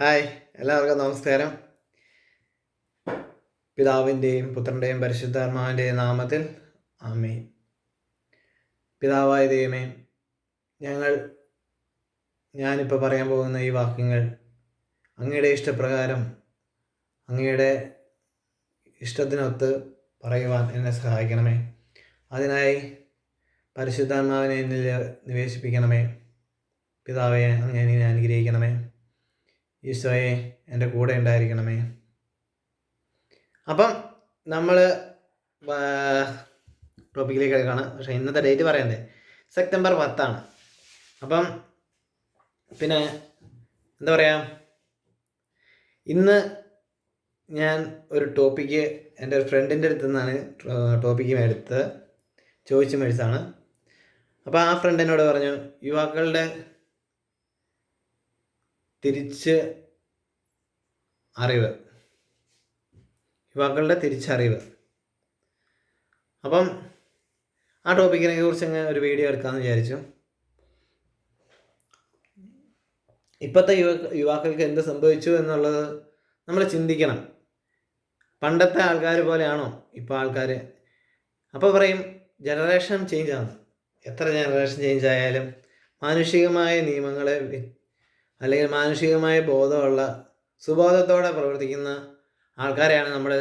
Hi എല്ലാവർക്കും നമസ്കാരം. പിതാവിന്റെയും പുത്രന്റെയും പരിശുദ്ധാത്മാവിന്റെയും നാമത്തിൽ ആമേ പിതാവായ ദൈവമേ ഞങ്ങൾ ഞാനിപ്പോൾ പറയാൻ പോകുന്ന ഈ വാക്യങ്ങൾ അങ്ങയുടെ ഇഷ്ടപ്രകാരം അങ്ങയുടെ ഇഷ്ടത്തിനൊത്ത് പറയുവാൻ എന്നെ സഹായിക്കണമേ. അതിനായി പരിശുദ്ധാത്മാവിനെ എന്നിൽ നിവേശിപ്പിക്കണമേ. പിതാവെ അങ്ങനെ അനുഗ്രഹിക്കണമേ. ഈശോയെ എന്റെ കൂടെ ഉണ്ടായിരിക്കണമേ. അപ്പം നമ്മൾ ടോപ്പിക്കിലേക്ക് കിടക്കുകയാണ് പക്ഷേ ഇന്നത്തെ ഡേറ്റ് പറയണ്ടേ? സെപ്റ്റംബർ പത്താണ് അപ്പം പിന്നെ എന്താ പറയുക ഇന്ന് ഞാൻ ഒരു ടോപ്പിക്ക് എന്റെ ഒരു ഫ്രണ്ടിന്റെ അടുത്ത് നിന്നാണ് ടോപ്പിക്ക് എടുത്ത് ചോദിച്ച് മേടിച്ചതാണ്. അപ്പോൾ ആ ഫ്രണ്ട് എന്നോട് പറഞ്ഞു യുവാക്കളുടെ തിരിച്ച് അറിവ്. യുവാക്കളുടെ തിരിച്ചറിവ്. അപ്പം ആ ടോപ്പിക്കിനെ കുറിച്ച് അങ്ങ് ഒരു വീഡിയോ എടുക്കാമെന്ന് വിചാരിച്ചു. ഇപ്പോഴത്തെ യുവ യുവാക്കൾക്ക് എന്ത് സംഭവിച്ചു എന്നുള്ളത് നമ്മൾ ചിന്തിക്കണം. പണ്ടത്തെ ആൾക്കാർ പോലെയാണോ ഇപ്പോൾ ആൾക്കാർ അപ്പോൾ പറയും ജനറേഷൻ ചേഞ്ച് ആണ്. എത്ര ജനറേഷൻ ചേഞ്ച് ആയാലും മാനുഷികമായ നിയമങ്ങളെ അല്ലെങ്കിൽ മാനുഷികമായ ബോധമുള്ള സുബോധത്തോടെ പ്രവർത്തിക്കുന്ന ആൾക്കാരെയാണ് നമ്മൾ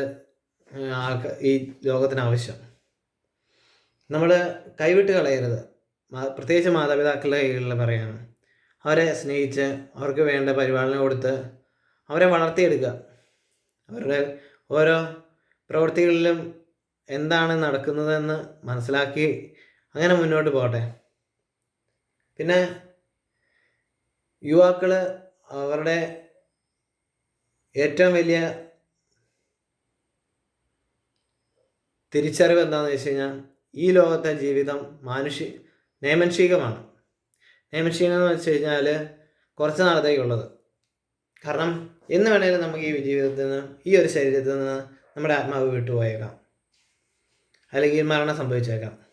ആൾക്കാർ ഈ ലോകത്തിന് ആവശ്യം. നമ്മൾ കൈവിട്ട് കളയരുത്. പ്രത്യേകിച്ച് മാതാപിതാക്കളുടെ കീഴിൽ പറയാണ് അവരെ സ്നേഹിച്ച് അവർക്ക് വേണ്ട പരിപാലനം കൊടുത്ത് അവരെ വളർത്തിയെടുക്കുക. അവരുടെ ഓരോ പ്രവൃത്തികളിലും എന്താണ് നടക്കുന്നതെന്ന് മനസ്സിലാക്കി അങ്ങനെ മുന്നോട്ട് പോകട്ടെ. പിന്നെ യുവാക്കൾ അവരുടെ ഏറ്റവും വലിയ തിരിച്ചറിവ് എന്താണെന്ന് വെച്ച് കഴിഞ്ഞാൽ ഈ ലോകത്തെ ജീവിതം മാനുഷി നൈമൻഷികമാണ്. നൈമൻഷികം എന്ന് വെച്ച് കഴിഞ്ഞാൽ കുറച്ച് നാളത്തേക്കുള്ളത് കാരണം എന്ന് വേണേലും നമുക്ക് ഈ ജീവിതത്തിൽ നിന്ന് ഈ ഒരു ശരീരത്തിൽ നിന്ന് നമ്മുടെ ആത്മാവ് വിട്ടുപോയേക്കാം. അല്ലെങ്കിൽ മരണം സംഭവിച്ചേക്കാം.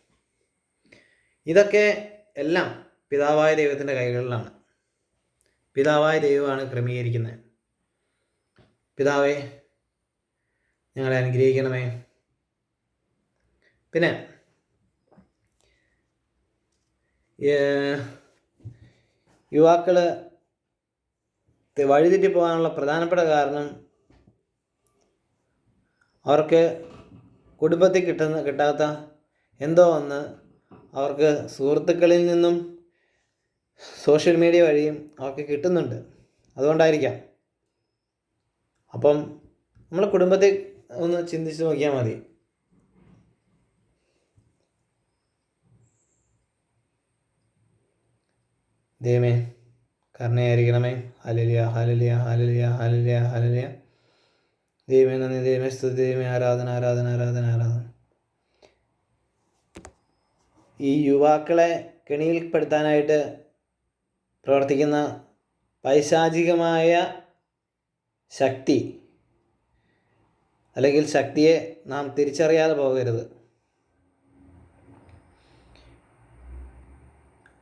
ഇതൊക്കെ എല്ലാം പിതാവായ ദൈവത്തിന്റെ കൈകളിലാണ്. പിതാവായ ദൈവമാണ് ക്രമീകരിക്കുന്നത്. പിതാവേ ഞങ്ങളെ അനുഗ്രഹിക്കണമേ. പിന്നെ യുവാക്കൾ വഴിതെറ്റി പോകാനുള്ള പ്രധാനപ്പെട്ട കാരണം അവർക്ക് കുടുംബത്തിൽ കിട്ടുന്ന കിട്ടാത്ത എന്തോ ഒന്ന് അവർക്ക് സുഹൃത്തുക്കളിൽ നിന്നും സോഷ്യൽ മീഡിയ വഴിയും അവർക്ക് കിട്ടുന്നുണ്ട്. അതുകൊണ്ടായിരിക്കാം. അപ്പം നമ്മൾ കുടുംബത്തെ ഒന്ന് ചിന്തിച്ച് നോക്കിയാൽ മതി. ദൈവമേ കരുണയായിരിക്കണമേ. ഹലലിയ ഹലലിയ ഹലലിയ ഹലലിയ ഹലലിയ ദൈവമേ നന്ദി. ദൈവമേ സ്തുതി. ദൈവമേ ആരാധന ആരാധന ആരാധന ആരാധന. ഈ യുവാക്കളെ കെണിയിൽപ്പെടുത്താനായിട്ട് പ്രവർത്തിക്കുന്ന പൈശാചികമായ ശക്തി അല്ലെങ്കിൽ ശക്തിയെ നാം തിരിച്ചറിയാതെ പോകരുത്.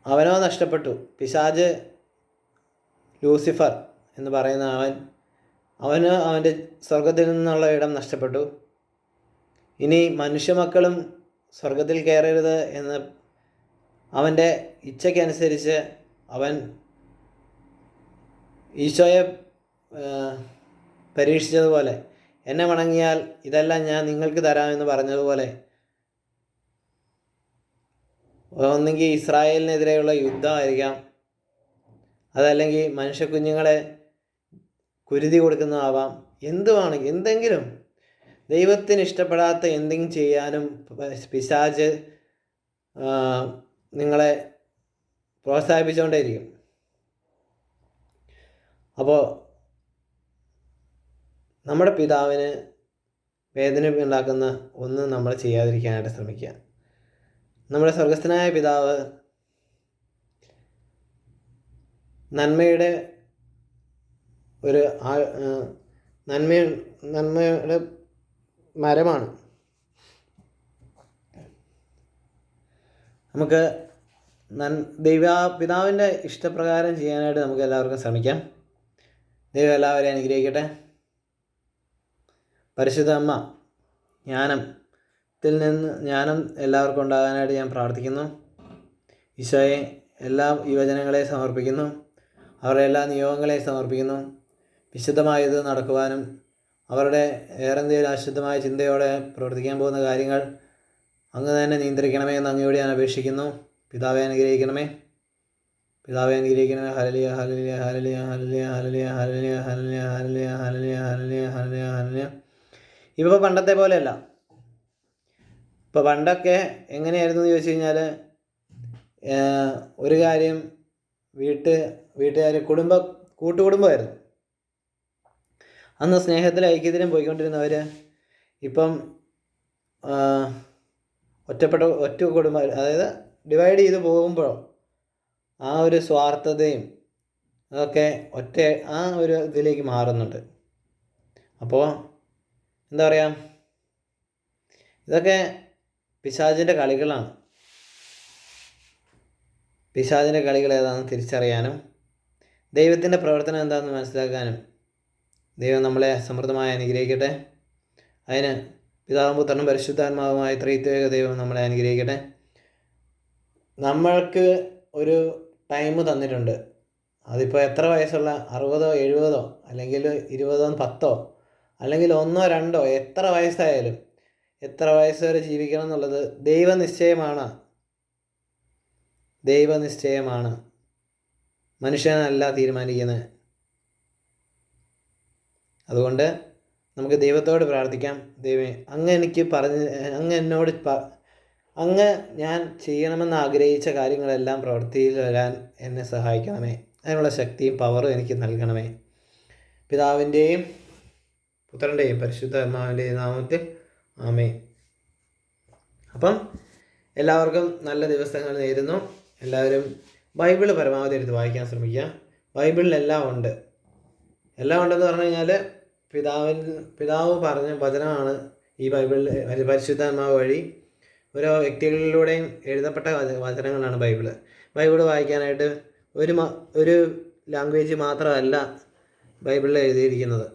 അവനോ നഷ്ടപ്പെട്ടു. പിശാജ് ലൂസിഫർ എന്ന് പറയുന്ന അവൻ അവന് അവന്റെ സ്വർഗത്തിൽ നിന്നുള്ള ഇടം നഷ്ടപ്പെട്ടു. ഇനി മനുഷ്യമക്കളും സ്വർഗത്തിൽ കയറരുത് എന്ന് അവന്റെ ഇച്ഛയ്ക്കനുസരിച്ച് അവൻ ഈശോയെ പരീക്ഷിച്ചതുപോലെ എന്നെ വണങ്ങിയാൽ ഇതെല്ലാം ഞാൻ നിങ്ങൾക്ക് തരാമെന്ന് പറഞ്ഞതുപോലെ ഒന്നെങ്കിൽ ഇസ്രായേലിനെതിരെയുള്ള യുദ്ധമായിരിക്കാം. അതല്ലെങ്കിൽ മനുഷ്യ കുഞ്ഞുങ്ങളെ കുരുതി കൊടുക്കുന്നതാവാം. എന്തുവാണ്? എന്തെങ്കിലും. ദൈവത്തിന് ഇഷ്ടപ്പെടാത്ത എന്തെങ്കിലും ചെയ്യാനും പിശാജ് നിങ്ങളെ പ്രോത്സാഹിപ്പിച്ചുകൊണ്ടേയിരിക്കും. അപ്പോൾ നമ്മുടെ പിതാവിന് വേദന ഉണ്ടാക്കുന്ന ഒന്നും നമ്മൾ ചെയ്യാതിരിക്കാനായിട്ട് ശ്രമിക്കുക. നമ്മുടെ സ്വർഗസ്ഥനായ പിതാവ് നന്മയുടെ ഒരു ആ നന്മ നന്മയുടെ മരമാണ്. നമുക്ക് നൻ ദൈവ പിതാവിന്റെ ഇഷ്ടപ്രകാരം ചെയ്യാനായിട്ട് നമുക്ക് എല്ലാവർക്കും ശ്രമിക്കാം. ദൈവം എല്ലാവരെയും അനുഗ്രഹിക്കട്ടെ. പരിശുദ്ധ അമ്മ ജ്ഞാനത്തിൽ നിന്ന് ജ്ഞാനം എല്ലാവർക്കും ഉണ്ടാകാനായിട്ട് ഞാൻ പ്രാർത്ഥിക്കുന്നു. ഈശോയെ എല്ലാ യുവജനങ്ങളെ സമർപ്പിക്കുന്നു. അവരുടെ എല്ലാ നിയോഗങ്ങളെയും സമർപ്പിക്കുന്നു. വിശുദ്ധമായത് നടക്കുവാനും അവരുടെ ഏറെന്തെങ്കിലും അശുദ്ധമായ ചിന്തയോടെ പ്രവർത്തിക്കാൻ പോകുന്ന കാര്യങ്ങൾ അങ്ങ് തന്നെ നിയന്ത്രിക്കണമേ എന്ന് അങ്ങയോട് ഞാൻ അപേക്ഷിക്കുന്നു. പിതാവെ അനുഗ്രഹിക്കണമേ പിതാവെ അനുഗ്രഹിക്കണമേ ഹരലിയ ഹരലിയ ഹരലിയ ഹരലിയ ഹരലിയ ഹരലിയ ഹരലിയ ഹരലിയ ഹരലിയ ഹരലിയ ഹരലിയ ഹരലിയ ഇപ്പോൾ പണ്ടത്തെ പോലെയല്ല ഇപ്പോൾ പണ്ടൊക്കെ എങ്ങനെയായിരുന്നു എന്ന് ചോദിച്ചു കഴിഞ്ഞാൽ ഒരു കാര്യം വീട്ട് വീട്ടുകാർ കുടുംബ കൂട്ടുകുടുംബമായിരുന്നു അന്ന് സ്നേഹത്തിലും ഐക്യത്തിലും പോയിക്കൊണ്ടിരുന്നവർ ഇപ്പം ഒറ്റപ്പെട്ട ഒറ്റ കുടുംബം അതായത് ഡിവൈഡ് ചെയ്ത് പോകുമ്പോഴോ ആ ഒരു സ്വാർത്ഥതയും അതൊക്കെ ഒറ്റ ആ ഒരു ഇതിലേക്ക് മാറുന്നുണ്ട്. അപ്പോൾ എന്താ പറയുക ഇതൊക്കെ പിശാചിന്റെ കളികളാണ്. പിശാചിന്റെ കളികൾ ഏതാണെന്ന് തിരിച്ചറിയാനും ദൈവത്തിന്റെ പ്രവർത്തനം എന്താണെന്ന് മനസ്സിലാക്കാനും ദൈവം നമ്മളെ സമൃദ്ധമായി അനുഗ്രഹിക്കട്ടെ. അതിന് പിതാവും പുത്രനും പരിശുദ്ധാത്മാവുമായ ത്രൈത്വേക ദൈവം നമ്മളെ അനുഗ്രഹിക്കട്ടെ. നമ്മൾക്ക് ഒരു ടൈം തന്നിട്ടുണ്ട്. അതിപ്പോൾ എത്ര വയസ്സുള്ള? അറുപതോ എഴുപതോ അല്ലെങ്കിൽ ഇരുപതോ പത്തോ അല്ലെങ്കിൽ ഒന്നോ രണ്ടോ എത്ര വയസ്സായാലും എത്ര വയസ്സ് വരെ ജീവിക്കണം എന്നുള്ളത് ദൈവനിശ്ചയമാണ്. ദൈവനിശ്ചയമാണ്. മനുഷ്യനല്ല തീരുമാനിക്കുന്നത്. അതുകൊണ്ട് നമുക്ക് ദൈവത്തോട് പ്രാർത്ഥിക്കാം. ദൈവമേ അങ്ങ് എനിക്ക് പറഞ്ഞ് അങ്ങ് എന്നോട് അങ്ങ് ഞാൻ ചെയ്യണമെന്ന് ആഗ്രഹിച്ച കാര്യങ്ങളെല്ലാം പ്രവൃത്തിയിൽ വരാൻ എന്നെ സഹായിക്കണമേ. അതിനുള്ള ശക്തിയും പവറും എനിക്ക് നൽകണമേ. പിതാവിന്റെയും പുത്രന്റെയും പരിശുദ്ധാത്മാവിന്റെയും നാമത്തിൽ ആമേ അപ്പം എല്ലാവർക്കും നല്ല ദിവസങ്ങൾ നേരുന്നു. എല്ലാവരും ബൈബിൾ പരമാവധി എടുത്ത് വായിക്കാൻ ശ്രമിക്കുക. ബൈബിളിലെല്ലാം ഉണ്ട്. എല്ലാം ഉണ്ടെന്ന് പറഞ്ഞു കഴിഞ്ഞാൽ പിതാവിൻ പിതാവ് പറഞ്ഞ വചനമാണ് ഈ ബൈബിളിൽ പരിശുദ്ധാത്മാവ് വഴി ഓരോ വ്യക്തികളിലൂടെയും എഴുതപ്പെട്ട വചനങ്ങളാണ് ബൈബിൾ. ബൈബിൾ വായിക്കാനായിട്ട് ഒരു ഒരു ലാംഗ്വേജ് മാത്രമല്ല ബൈബിളിൽ എഴുതിയിരിക്കുന്നത്.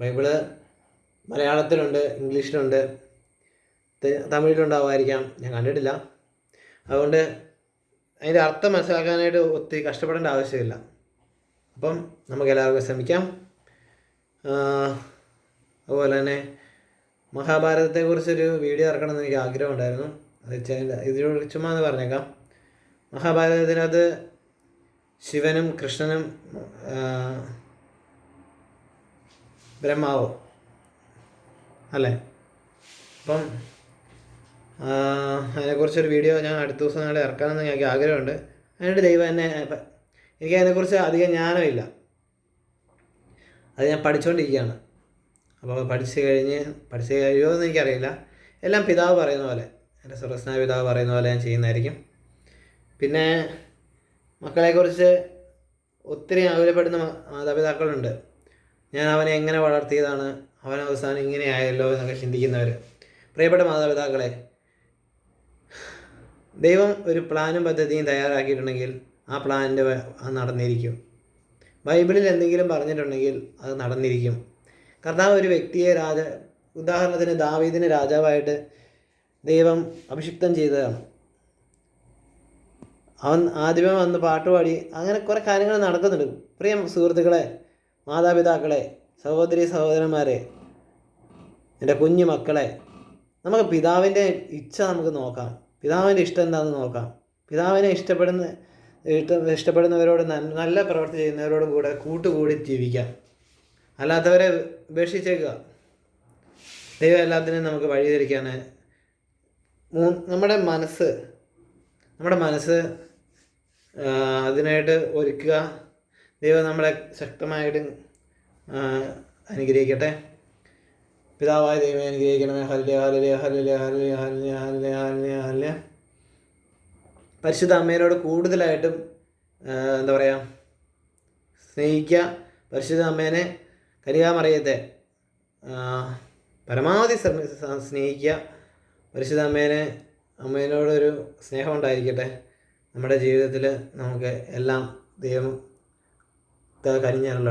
ബൈബിൾ മലയാളത്തിലുണ്ട് ഇംഗ്ലീഷിലുണ്ട് തമിഴിലുണ്ടാവുമായിരിക്കാം. ഞാൻ കണ്ടിട്ടില്ല. അതുകൊണ്ട് അതിന്റെ അർത്ഥം മനസ്സിലാക്കാനായിട്ട് ഒത്തിരി കഷ്ടപ്പെടേണ്ട ആവശ്യമില്ല. അപ്പം നമുക്ക് എല്ലാവർക്കും ശ്രമിക്കാം അതുപോലെ തന്നെ മഹാഭാരതത്തെക്കുറിച്ചൊരു വീഡിയോ ഇറക്കണമെന്ന് എനിക്ക് ആഗ്രഹമുണ്ടായിരുന്നു. ഇതിനോട് ചുമ്മാ എന്ന് പറഞ്ഞേക്കാം. മഹാഭാരതത്തിനകത്ത് ശിവനും കൃഷ്ണനും ബ്രഹ്മാവോ? അല്ലേ? അപ്പം അതിനെക്കുറിച്ചൊരു വീഡിയോ ഞാൻ അടുത്ത ദിവസം നാളെ എന്ന് എനിക്ക് ആഗ്രഹമുണ്ട്. അതിനായിട്ട് ദൈവം എന്നെ എനിക്ക് അതിനെക്കുറിച്ച് അധികം ജ്ഞാനമില്ല. അത് ഞാൻ പഠിച്ചുകൊണ്ടിരിക്കുകയാണ് അപ്പോൾ പഠിച്ചു കഴിഞ്ഞ് പഠിച്ചു കഴിയുമോ എന്ന് എനിക്കറിയില്ല. എല്ലാം പിതാവ് പറയുന്ന പോലെ. എന്റെ സ്വർഗസ്നായ പിതാവ് പറയുന്ന പോലെ ഞാൻ ചെയ്യുന്നതായിരിക്കും. പിന്നെ മക്കളെക്കുറിച്ച് ഒത്തിരി ആകുലപ്പെടുന്ന മാതാപിതാക്കളുണ്ട്. ഞാൻ അവനെ എങ്ങനെ വളർത്തിയതാണ് അവൻ അവസാനം ഇങ്ങനെയായല്ലോ എന്നൊക്കെ ചിന്തിക്കുന്നവർ പ്രിയപ്പെട്ട മാതാപിതാക്കളെ ദൈവം ഒരു പ്ലാനും പദ്ധതിയും തയ്യാറാക്കിയിട്ടുണ്ടെങ്കിൽ ആ പ്ലാനിന്റെ നടന്നിരിക്കും. ബൈബിളിൽ എന്തെങ്കിലും പറഞ്ഞിട്ടുണ്ടെങ്കിൽ അത് നടന്നിരിക്കും. കർത്താവ് ഒരു വ്യക്തിയെ രാജ ഉദാഹരണത്തിന് ദാവീദിനെ രാജാവായിട്ട് ദൈവം അഭിഷിക്തം ചെയ്തതാണ്. അവൻ ആദ്യമേ വന്ന് പാട്ടുപാടി അങ്ങനെ കുറേ കാര്യങ്ങൾ നടക്കുന്നുണ്ട്. പ്രിയ സുഹൃത്തുക്കളെ മാതാപിതാക്കളെ സഹോദരി സഹോദരന്മാരെ എന്റെ കുഞ്ഞു മക്കളെ നമുക്ക് പിതാവിന്റെ ഇച്ഛ നമുക്ക് നോക്കാം. പിതാവിന്റെ ഇഷ്ടം എന്താണെന്ന് നോക്കാം. പിതാവിനെ ഇഷ്ടപ്പെടുന്ന ഇഷ്ടപ്പെടുന്നവരോട് നല്ല പ്രവർത്തി ചെയ്യുന്നവരോടും കൂടെ കൂട്ടുകൂടി ജീവിക്കാം. അല്ലാത്തവരെ ഉപേക്ഷിച്ചേക്കുക. ദൈവം എല്ലാത്തിനും നമുക്ക് വഴി വഴിതിരിക്കാൻ നമ്മുടെ മനസ്സ് നമ്മുടെ മനസ്സ് അതിനായിട്ട് ഒരുക്കുക. ദൈവം നമ്മളെ ശക്തമായിട്ട് അനുഗ്രഹിക്കട്ടെ. പിതാവായ ദൈവം അനുഗ്രഹിക്കണമേ. ഹല്യ ഹല്യ ഹല്യ ഹല്യ ഹല്യ ഹല്യ ഹല്യ ഹല്യ പരിശുദ്ധ അമ്മേനോട് കൂടുതലായിട്ടും എന്താ പറയുക സ്നേഹിക്കുക. പരിശുദ്ധ അമ്മേനെ കരിയാമറിയത്തെ പരമാവധി സ്നേഹിക്കുക. പരിശുദ്ധ അമ്മേനെ അമ്മേനോടൊരു സ്നേഹം ഉണ്ടായിരിക്കട്ടെ നമ്മുടെ ജീവിതത്തിൽ നമുക്ക് എല്ലാം ദൈവം കരിഞ്ഞാലുള്ള